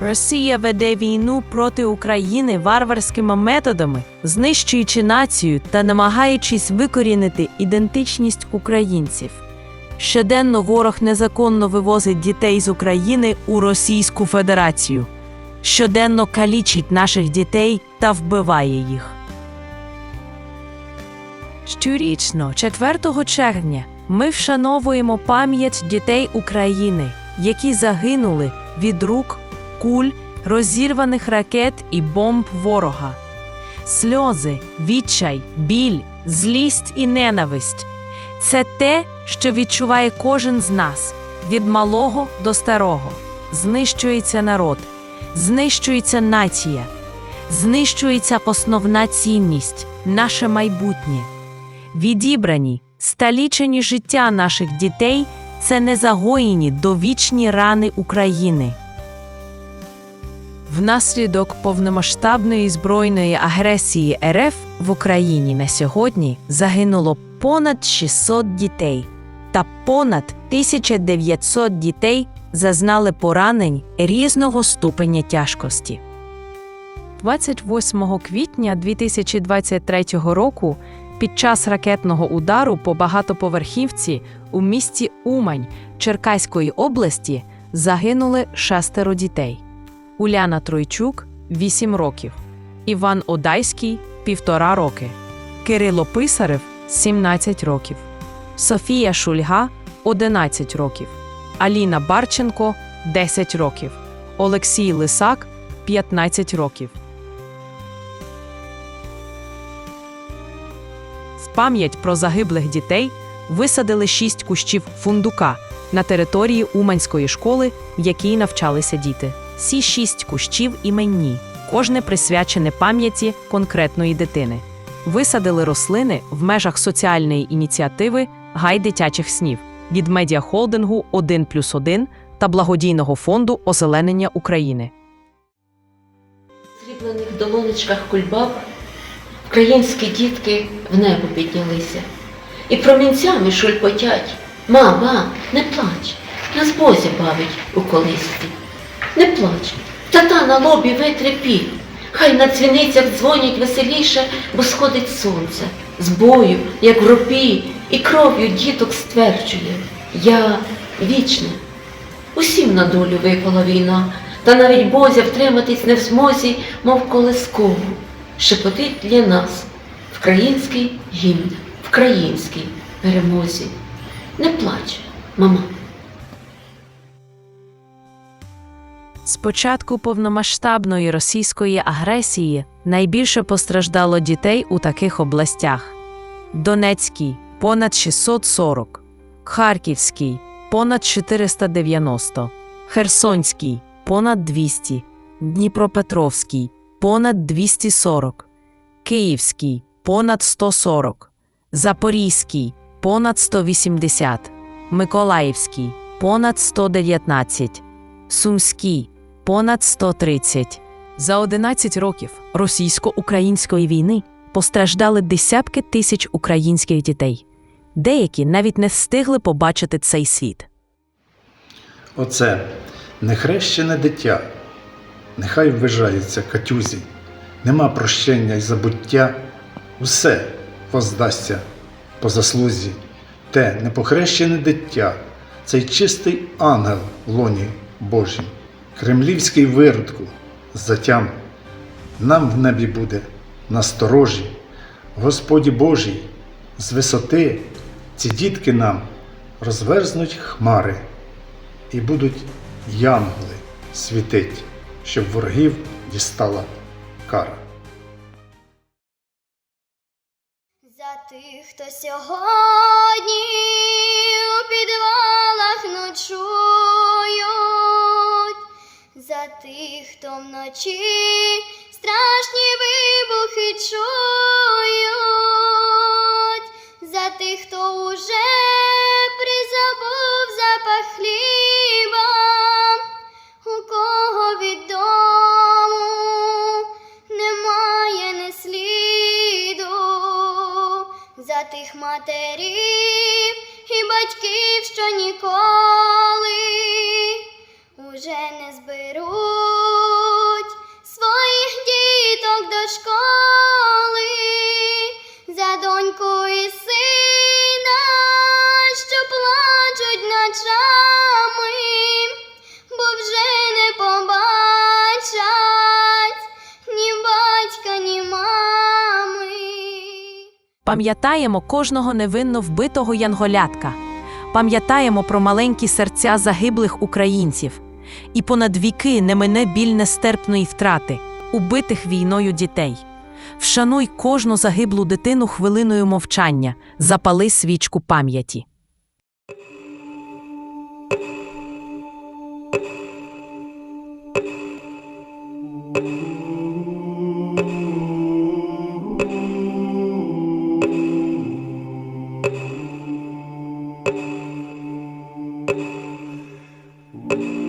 Росія веде війну проти України варварськими методами, знищуючи націю та намагаючись викорінити ідентичність українців. Щоденно ворог незаконно вивозить дітей з України у Російську Федерацію. Щоденно калічить наших дітей та вбиває їх. Щорічно, 4 червня, ми вшановуємо пам'ять дітей України, які загинули від рук, куль, розірваних ракет і бомб ворога. Сльози, відчай, біль, злість і ненависть це те, що відчуває кожен з нас від малого до старого. Знищується народ, знищується нація, знищується основна цінність, наше майбутнє. Відібрані, сталічені життя наших дітей це незагоєні довічні рани України. Внаслідок повномасштабної збройної агресії РФ в Україні на сьогодні загинуло понад 600 дітей, та понад 1900 дітей зазнали поранень різного ступеня тяжкості. 28 квітня 2023 року під час ракетного удару по багатоповерхівці у місті Умань Черкаської області загинули шестеро дітей. Уляна Тройчук 8 років, Іван Одайський півтора роки, Кирило Писарев 17 років, Софія Шульга 11 років, Аліна Барченко 10 років, Олексій Лисак 15 років. В пам'ять про загиблих дітей висадили шість кущів фундука на території Уманської школи, в якій навчалися діти. Ці шість кущів іменні, кожне присвячене пам'яті конкретної дитини. Висадили рослини в межах соціальної ініціативи Гай дитячих снів від медіахолдингу 1 плюс 1 та благодійного фонду озеленення України. В сріблених долонечках кульбаб українські дітки в небо піднялися. І промінцями шульпотять. Мама, не плач, нас Бозі бавить у колисці. Не плач, тата на лобі витри піт. Хай на дзвіницях дзвонять веселіше, бо сходить сонце. З бою, як в ропі, і кров'ю діток стверджує. Я вічна. Усім на долю випала війна, та навіть Бозя втриматись не в змозі, мов колискову, шепотить для нас український гімн, українській перемозі. Не плач, мама. З початку повномасштабної російської агресії найбільше постраждало дітей у таких областях: Донецький понад 640, Харківський понад 490, Херсонський понад 200, Дніпропетровський понад 240, Київський понад 140, Запорізький понад 180, Миколаївський понад 119, Сумський понад 130. За 11 років російсько-української війни постраждали десятки тисяч українських дітей. Деякі навіть не встигли побачити цей світ. Оце нехрещене дитя, нехай ввижається катюзі, нема прощення й забуття, усе воздасться по заслузі. Те непохрещене дитя, цей чистий ангел в лоні Божій, кремлівський виродку затям, нам в небі буде насторожі, Господі Божій, з висоти ці дітки нам розверзнуть хмари і будуть янголи світить, щоб ворогів дістала кара. За тих, хто сьогодні у підвалах тих, хто вночі страшні вибухи чують, за тих, хто уже призабув запах хліба, у кого від дому немає ні сліду. За тих матерів і батьків, що ніколи уже не зберуть своїх діток до школи, за доньку і сина, що плачуть ночами, бо вже не побачать ні батька, ні мами. Пам'ятаємо кожного невинно вбитого янголятка. Пам'ятаємо про маленькі серця загиблих українців. І понад віки не мине біль нестерпної втрати, убитих війною дітей. Вшануй кожну загиблу дитину хвилиною мовчання, запали свічку пам'яті. Thank